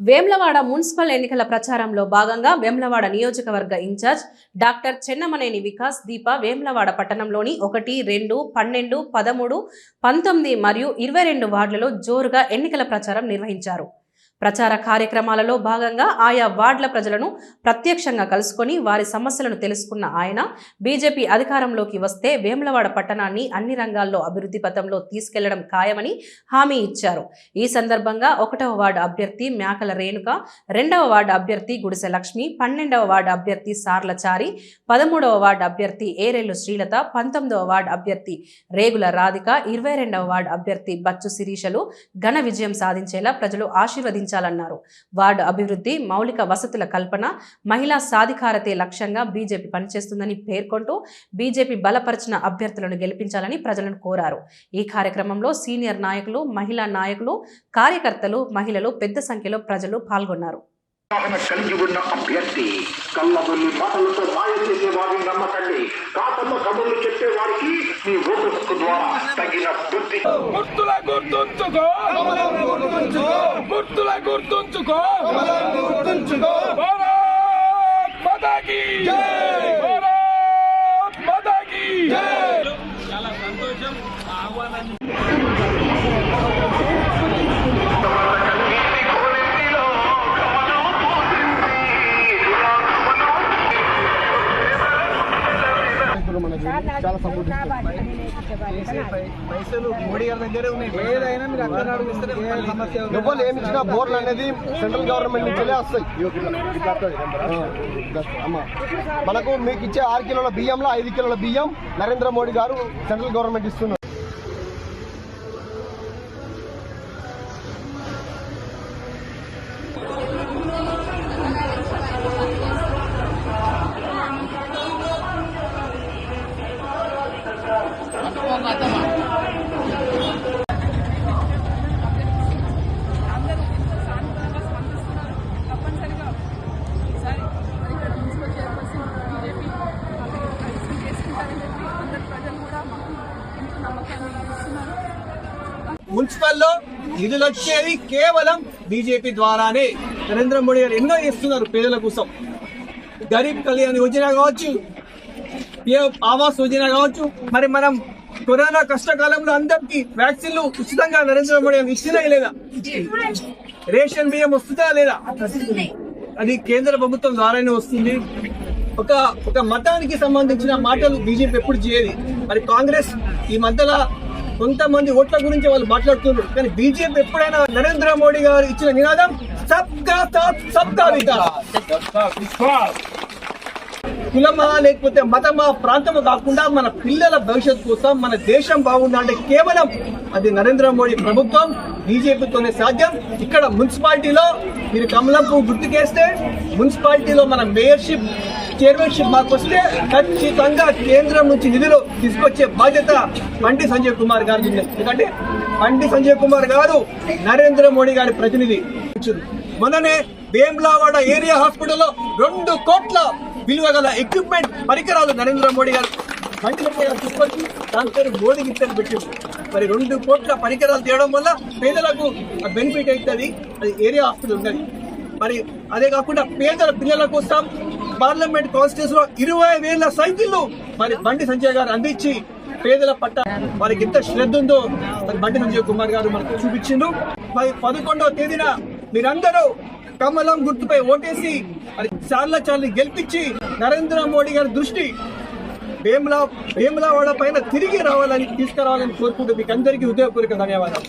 Vemulawada municipal ఎన్నికల ప్రచారంలో భాగంగా వేమ్లవాడ నియోజకవర్గ in charge doctor Chennamaneni Vikas Deepa Vemulawada పట్టణంలోని ఒకటి రెండు పన్నెండు పదమూడు పంతొమ్మిది మరియు ఇరవై రెండు వార్డులలో జోరుగా ఎన్నికల ప్రచారం నిర్వహించారు. ప్రచార కార్యక్రమాలలో భాగంగా ఆయా వార్డుల ప్రజలను ప్రత్యక్షంగా కలుసుకొని వారి సమస్యలను తెలుసుకున్న ఆయన బీజేపీ అధికారంలోకి వస్తే వేములవాడ పట్టణాన్ని అన్ని రంగాల్లో అభివృద్ధి పథంలో తీసుకెళ్ళడం ఖాయమని హామీ ఇచ్చారు. ఈ సందర్భంగా ఒకటవ వార్డు అభ్యర్థి మేకల రేణుక రెండవ వార్డు అభ్యర్థి గుడిసె లక్ష్మి పన్నెండవ వార్డు అభ్యర్థి సార్లచారి పదమూడవ వార్డు అభ్యర్థి ఏరెల్లు శ్రీలత పంతొమ్మిదవ వార్డు అభ్యర్థి రేగుల రాధిక ఇరవై రెండవ వార్డు అభ్యర్థి బచ్చు శిరీషలు ఘన విజయం సాధించేలా ప్రజలు ఆశీర్వదించారు. ఆశీర్వదించాలన్నారు వార్డు అభివృద్ధి మౌలిక వసతుల కల్పన మహిళా సాధికారతే లక్ష్యంగా బీజేపీ పనిచేస్తుందని పేర్కొంటూ బీజేపీ బలపరిచిన అభ్యర్థులను గెలిపించాలని ప్రజలను కోరారు. ఈ కార్యక్రమంలో సీనియర్ నాయకులు మహిళా నాయకులు కార్యకర్తలు మహిళలు పెద్ద సంఖ్యలో ప్రజలు పాల్గొన్నారు. కలిగి ఉన్న అభ్యర్థి కళ్ళబొల్లి మాటలతో మాయ చేసే వారిని గుర్తుల గుర్తుంచుకో. గుర్తుల గుర్తుంచుకో. భారత్ మాతాకి. భారత్ సమస్య ఎవరు ఏమి ఇచ్చినా బోర్లు అనేది సెంట్రల్ గవర్నమెంట్ నుంచి వస్తాయి మనకు మీకు ఇచ్చే ఆరు కిలోల బియ్యంలో ఐదు కిలోల బియ్యం నరేంద్ర మోడీ గారు సెంట్రల్ గవర్నమెంట్ ఇస్తున్నారు అందరూ సానుకూలంగా స్పందిస్తున్నారు తప్పనిసరిగా ఈసారి మరి ఇక్కడ మున్సిపల్ చైర్పర్సన్ బీజేపీ కైవసం చేసుకుంటారని చెప్పి అందరు ప్రజలు కూడా మాకు ఎంతో నమ్మకాన్ని ఇస్తున్నారు మున్సిపల్లో నిధులు వచ్చేది కేవలం బీజేపీ ద్వారానే. నరేంద్ర మోడీ గారు ఎన్నో చేస్తున్నారు పేదల కోసం. గరీబ్ కళ్యాణ్ యోజన కావచ్చు ఏ ఆవాస్ యోజన కావచ్చు మరి మనం కరోనా కష్టకాలంలో అందరికి వ్యాక్సిన్లు ఉచితంగా నరేంద్ర మోడీ గారు ఇచ్చినా లేదా? రేషన్ బియ్యం వస్తుందా లేదా? అది కేంద్ర ప్రభుత్వం ద్వారానే వస్తుంది. ఒక ఒక మతానికి సంబంధించిన మాటలు బీజేపీ ఎప్పుడు చేయదు. మరి కాంగ్రెస్ ఈ మధ్యలో కొంతమంది ఓట్ల గురించి వాళ్ళు మాట్లాడుతున్నారు. కానీ బీజేపీ ఎప్పుడైనా నరేంద్ర మోడీ గారు ఇచ్చిన నినాదం? సబ్కా సాత్ సబ్కా వికాస్. కులమా లేకపోతే మతమా ప్రాంతము కాకుండా మన పిల్లల భవిష్యత్తు కోసం మన దేశం బాగుండాలంటే కేవలం అది నరేంద్ర మోడీ ప్రభుత్వం బీజేపీతోనే సాధ్యం. ఇక్కడ మున్సిపాలిటీలో మీరు కమలంపు గుర్తుకేస్తే మున్సిపాలిటీలో మన మేయర్షిప్ చైర్మన్షిప్ మాకు వస్తే ఖచ్చితంగా కేంద్రం నుంచి నిధులు తీసుకొచ్చే బాధ్యత బండి సంజయ్ కుమార్ గారు ఉంది. ఎందుకంటే బండి సంజయ్ కుమార్ గారు నరేంద్ర మోడీ గారి ప్రతినిధి. మొన్ననే వేమ్లావాడ ఏరియా హాస్పిటల్లో రెండు కోట్ల విలువ గల ఎక్విప్మెంట్ పరికరాలు నరేంద్ర మోడీ గారు మండి సంజయ్ గారు తీసుకొచ్చి దాని పేరు మోడీ గిత్తని పెట్టింది మరి రెండు కోట్ల పరికరాలు తేవడం వల్ల పేదలకు బెనిఫిట్ అవుతుంది. అది ఏరియా హాస్పిటల్ ఉన్నది. మరి అదే కాకుండా పేదల పిల్లల కోసం పార్లమెంట్ కాన్స్టిట్యూన్స్లో ఇరవై వేల సైకిళ్ళు మరి బండి సంజయ్ గారు అందించి పేదల పట్ల వారికి ఎంత శ్రద్ధ ఉందో మరి బండి సంజయ్ కుమార్ గారు మనకు చూపించిండు. మరి పదకొండవ తేదీన మీరందరూ కమలం గుర్తుపై ఓటేసి మరి చార్ల చార్ని గెలిపించి నరేంద్ర మోడీ గారి దృష్టి వేముల వేములవాడ పైన తిరిగి రావాలని తీసుకురావాలని కోరుకుంటూ మీకు అందరికీ హృదయపూర్వక ధన్యవాదాలు.